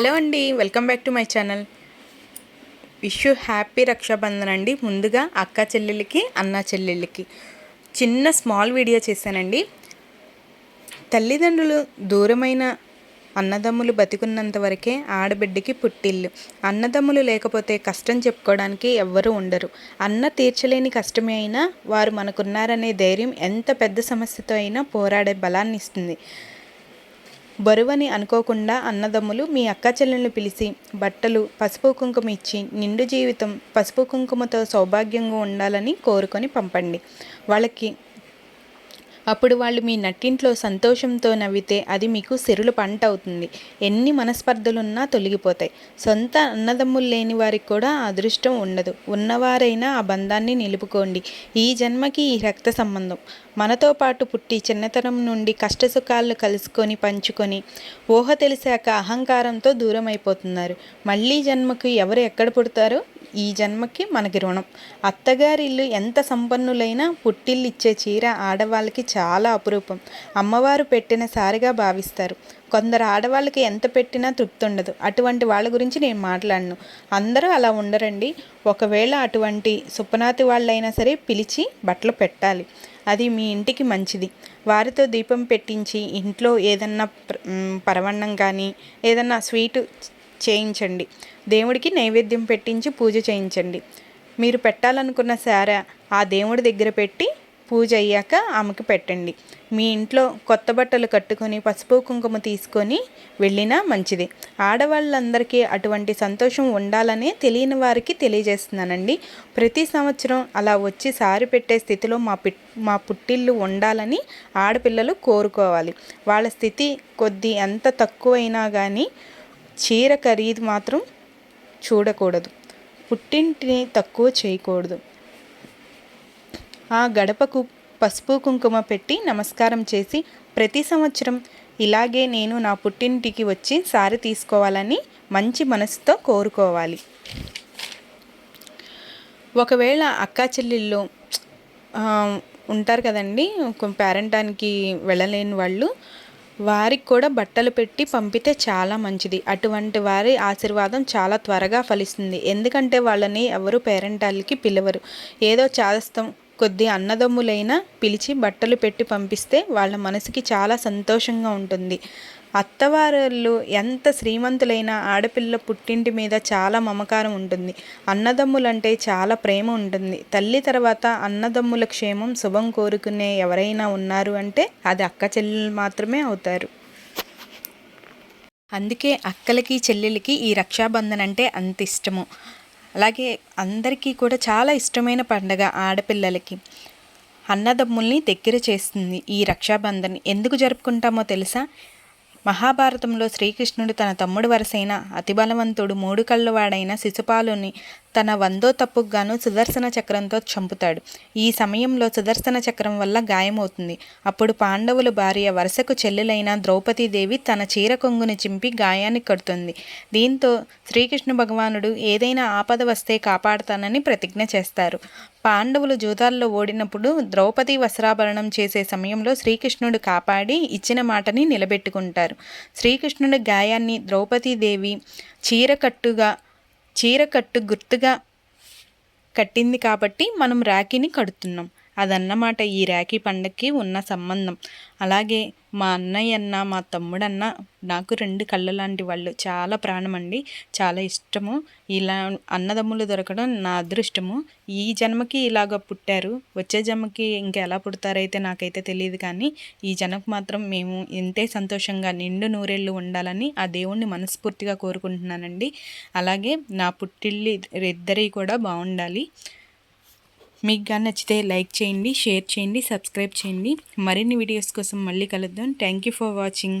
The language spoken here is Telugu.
హలో అండి welcome back to my channel. Wish you happy Rakshabandhan అండి. ముందుగా అక్క చెల్లెళ్ళకి అన్న చెల్లెళ్ళకి చిన్న స్మాల్ వీడియో చేశానండి. తల్లిదండ్రులు దూరమైన అన్నదమ్ములు బతికున్నంత వరకే ఆడబిడ్డకి పుట్టిల్లు. అన్నదమ్ములు లేకపోతే కష్టం చెప్పుకోవడానికి ఎవ్వరూ ఉండరు. అన్న తీర్చలేని కష్టమే అయినా వారు మనకున్నారనే ధైర్యం ఎంత పెద్ద సమస్యతో అయినా పోరాడే బలాన్ని ఇస్తుంది బరువని అనుకోకుండా అన్నదమ్ములు మీ అక్క చెల్లెలను పిలిచి బట్టలు పసుపు కుంకుమ ఇచ్చి నిండు జీవితం పసుపు కుంకుమతో సౌభాగ్యంగా ఉండాలని కోరుకొని పంపండి. వాళ్ళకి అప్పుడు వాళ్ళు మీ నట్టింట్లో సంతోషంతో నవ్వితే అది మీకు సిరులు పంట అవుతుంది. ఎన్ని మనస్పర్ధలున్నా తొలగిపోతాయి. సొంత అన్నదమ్ములు లేని వారికి కూడా అదృష్టం ఉండదు. ఉన్నవారైనా ఆ బంధాన్ని నిలుపుకోండి. ఈ జన్మకి ఈ రక్త సంబంధం. మనతో పాటు పుట్టి చిన్నతనం నుండి కష్టసుఖాలను కలుసుకొని పంచుకొని ఊహ తెలిసాక అహంకారంతో దూరం అయిపోతున్నారు మళ్ళీ జన్మకు ఎవరు ఎక్కడ పుడతారో? ఈ జన్మకి మనకి రుణం. అత్తగారిల్లు ఎంత సంపన్నులైనా పుట్టిల్లు ఇచ్చే చీర ఆడవాళ్ళకి చాలా అపురూపం. అమ్మవారు పెట్టిన సారిగా భావిస్తారు. కొందరు ఆడవాళ్ళకి ఎంత పెట్టినా తృప్తి ఉండదు. అటువంటి వాళ్ళ గురించి నేను మాట్లాడను. అందరూ అలా ఉండరండి. ఒకవేళ అటువంటి సుపనాతి వాళ్ళైనా సరే పిలిచి బట్టలు పెట్టాలి. అది మీ ఇంటికి మంచిది. వారితో దీపం పెట్టించి ఇంట్లో ఏదన్నా పరవన్నం కానీ ఏదన్నా స్వీటు చేయించండి. దేవుడికి నైవేద్యం పెట్టించి పూజ చేయించండి. మీరు పెట్టాలనుకున్న సారా ఆ దేవుడి దగ్గర పెట్టి పూజ అయ్యాక ఆమెకు పెట్టండి. మీ ఇంట్లో కొత్త బట్టలు కట్టుకొని పసుపు కుంకుమ తీసుకొని వెళ్ళినా మంచిది. ఆడవాళ్ళందరికీ అటువంటి సంతోషం ఉండాలనే తెలియని వారికి తెలియజేస్తున్నానండి. ప్రతి సంవత్సరం అలా వచ్చి సారి పెట్టే స్థితిలో మా పి మా పుట్టిల్లు ఉండాలని ఆడపిల్లలు కోరుకోవాలి. వాళ్ళ స్థితి కొద్ది ఎంత తక్కువైనా కానీ చీర ఖరీదు మాత్రం చూడకూడదు. పుట్టింటిని తక్కువ చేయకూడదు. ఆ గడపకు పసుపు కుంకుమ పెట్టి నమస్కారం చేసి ప్రతి సంవత్సరం ఇలాగే నేను నా పుట్టింటికి వచ్చి సారి తీసుకోవాలని మంచి మనసుతో కోరుకోవాలి. ఒకవేళ అక్కా చెల్లెళ్ళు ఉంటారు కదండి పేరెంటానికి వెళ్ళలేని వాళ్ళు వారికి కూడా బట్టలు పెట్టి పంపితే చాలా మంచిది. అటువంటి వారి ఆశీర్వాదం చాలా త్వరగా ఫలిస్తుంది. ఎందుకంటే వాళ్ళని ఎవరు పేరెంటాలకి పిలవరు. ఏదో చాదస్తం కొద్ది అన్నదమ్ములైనా పిలిచి బట్టలు పెట్టి పంపిస్తే వాళ్ళ మనసుకి చాలా సంతోషంగా ఉంటుంది. అత్తవారు ఎంత శ్రీమంతులైనా ఆడపిల్ల పుట్టింటి మీద చాలా మమకారం ఉంటుంది. అన్నదమ్ములంటే చాలా ప్రేమ ఉంటుంది. తల్లి తర్వాత అన్నదమ్ముల క్షేమం శుభం కోరుకునే ఎవరైనా ఉన్నారు అంటే అది అక్క చెల్లెలు మాత్రమే అవుతారు. అందుకే అక్కలకి చెల్లెలకి ఈ రక్షాబంధన్ అంటే అంత ఇష్టము. అలాగే అందరికీ కూడా చాలా ఇష్టమైన పండగ ఆడపిల్లలకి. అన్నదమ్ముల్ని దగ్గర చేస్తుంది ఈ రక్షాబంధన్. ఎందుకు జరుపుకుంటామో తెలుసా? మహాభారతంలో శ్రీకృష్ణుడు తన తమ్ముడు వరసైన అతి బలవంతుడు మూడు కళ్ళవాడైన శిశుపాలుని తన వందో తప్పుకు గాను సుదర్శన చక్రంతో చంపుతాడు. ఈ సమయంలో సుదర్శన చక్రం వల్ల గాయమవుతుంది. అప్పుడు పాండవుల భార్య వరుసకు చెల్లెలైన ద్రౌపదీదేవి తన చీర కొంగుని చింపి గాయాన్ని కడుతుంది. దీంతో శ్రీకృష్ణ భగవానుడు ఏదైనా ఆపద వస్తే కాపాడతానని ప్రతిజ్ఞ చేస్తారు. పాండవులు జూదాల్లో ఓడినప్పుడు ద్రౌపది వస్త్రాభరణం చేసే సమయంలో శ్రీకృష్ణుడు కాపాడి ఇచ్చిన మాటని నిలబెట్టుకుంటారు. శ్రీకృష్ణుడి గాయాన్ని ద్రౌపదీదేవి చీరకట్టుగా చీరకట్టు గుర్తుగా కట్టింది కాబట్టి మనం రాఖీని కడుతున్నాం. అదన్నమాట ఈ రాఖీ పండగకి ఉన్న సంబంధం. అలాగే మా అన్నయ్య అన్న మా తమ్ముడన్న నాకు రెండు కళ్ళ లాంటి వాళ్ళు. చాలా ప్రాణం అండి చాలా ఇష్టము. ఇలా అన్నదమ్ములు దొరకడం నా అదృష్టము. ఈ జన్మకి ఇలాగ పుట్టారు. వచ్చే జన్మకి ఇంకా ఎలా పుడతారైతే నాకైతే తెలియదు కానీ ఈ జన్మకు మాత్రం మేము ఇంతే సంతోషంగా నిండు నూరేళ్ళు ఉండాలని ఆ దేవుణ్ణి మనస్ఫూర్తిగా కోరుకుంటున్నానండి. అలాగే నా పుట్టిల్లి ఇద్దరి కూడా బాగుండాలి. మీకు కానీ నచ్చితే లైక్ చేయండి షేర్ చేయండి సబ్స్క్రైబ్ చేయండి. మరిన్ని వీడియోస్ కోసం మళ్ళీ కలుద్దాం. Thank you for watching.